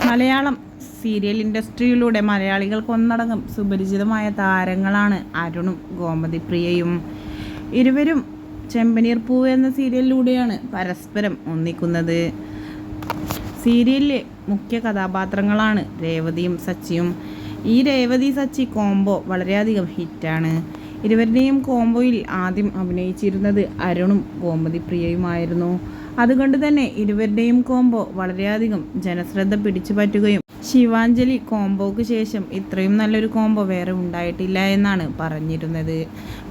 Malayalam serial ഇൻഡസ്ട്രിയിലൂടെ മലയാളികൾക്ക് ഒന്നടങ്കം സുപരിചിതമായ താരങ്ങളാണ് അരുണും ഗോമതി പ്രിയയും. ഇരുവരും ചെമ്പനീർ പൂവ് എന്ന സീരിയലിലൂടെയാണ് പരസ്പരം ഒന്നിക്കുന്നത്. സീരിയലിലെ മുഖ്യ കഥാപാത്രങ്ങളാണ് രേവതിയും സച്ചിയും. ഈ രേവതി സച്ചി കോംബോ വളരെയധികം ഹിറ്റാണ്. ഇരുവരുടെയും കോംബോയിൽ ആദ്യം അഭിനയിച്ചിരുന്നത് അരുണും ഗോമതി പ്രിയയുമായിരുന്നു. അതുകൊണ്ട് തന്നെ ഇരുവരുടെയും കോംബോ വളരെയധികം ജനശ്രദ്ധ പിടിച്ചു പറ്റുകയും ശിവാഞ്ജലി കോംബോക്ക് ശേഷം ഇത്രയും നല്ലൊരു കോംബോ വേറെ ഉണ്ടായിട്ടില്ല എന്നാണ് പറഞ്ഞിരുന്നത്.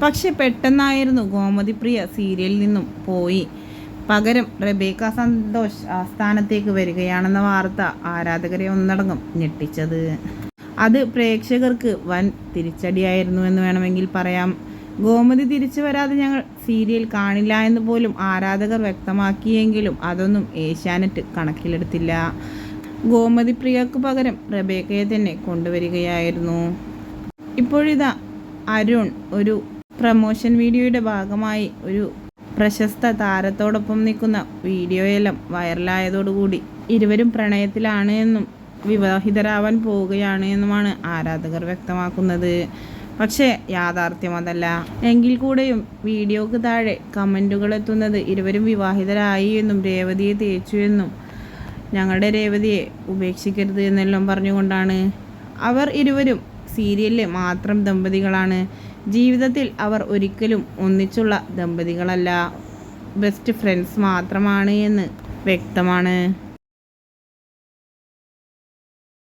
പക്ഷെ പെട്ടെന്നായിരുന്നു ഗോമതി പ്രിയ സീരിയലിൽ നിന്നും പോയി. പകരം റബേക്ക സന്തോഷ് ആസ്ഥാനത്തേക്ക് വരികയാണെന്ന വാർത്ത ആരാധകരെ ഒന്നടങ്കം ഞെട്ടിച്ചത്. അത് പ്രേക്ഷകർക്ക് വൻ തിരിച്ചടിയായിരുന്നു എന്ന് വേണമെങ്കിൽ പറയാം. ഗോമതി തിരിച്ചു വരാതെ ഞങ്ങൾ സീരിയൽ കാണില്ല എന്ന് പോലും ആരാധകർ വ്യക്തമാക്കിയെങ്കിലും അതൊന്നും ഏഷ്യാനെറ്റ് കണക്കിലെടുത്തില്ല. ഗോമതി പ്രിയക്ക് പകരം റബേക്കയെ തന്നെ കൊണ്ടുവരികയായിരുന്നു. ഇപ്പോഴിതാ അരുൺ ഒരു പ്രമോഷൻ വീഡിയോയുടെ ഭാഗമായി ഒരു പ്രശസ്ത താരത്തോടൊപ്പം നിൽക്കുന്ന വീഡിയോയെല്ലാം വൈറലായതോടുകൂടി ഇരുവരും പ്രണയത്തിലാണ് എന്നും വിവാഹിതരാവാൻ പോവുകയാണ് എന്നുമാണ് ആരാധകർ വ്യക്തമാക്കുന്നത്. പക്ഷേ യാഥാർത്ഥ്യം അതല്ല എങ്കിൽ കൂടെയും വീഡിയോക്ക് താഴെ കമന്റുകൾ എത്തുന്നത് ഇരുവരും വിവാഹിതരായി എന്നും രേവതിയെ തേച്ചു എന്നും ഞങ്ങളുടെ രേവതിയെ ഉപേക്ഷിക്കരുത് എന്നെല്ലാം പറഞ്ഞുകൊണ്ടാണ്. അവർ ഇരുവരും സീരിയലിൽ മാത്രം ദമ്പതികളാണ്. ജീവിതത്തിൽ അവർ ഒരിക്കലും ഒന്നിച്ചുള്ള ദമ്പതികളല്ല. ബെസ്റ്റ് ഫ്രണ്ട്സ് മാത്രമാണ് എന്ന് വ്യക്തമാണ്.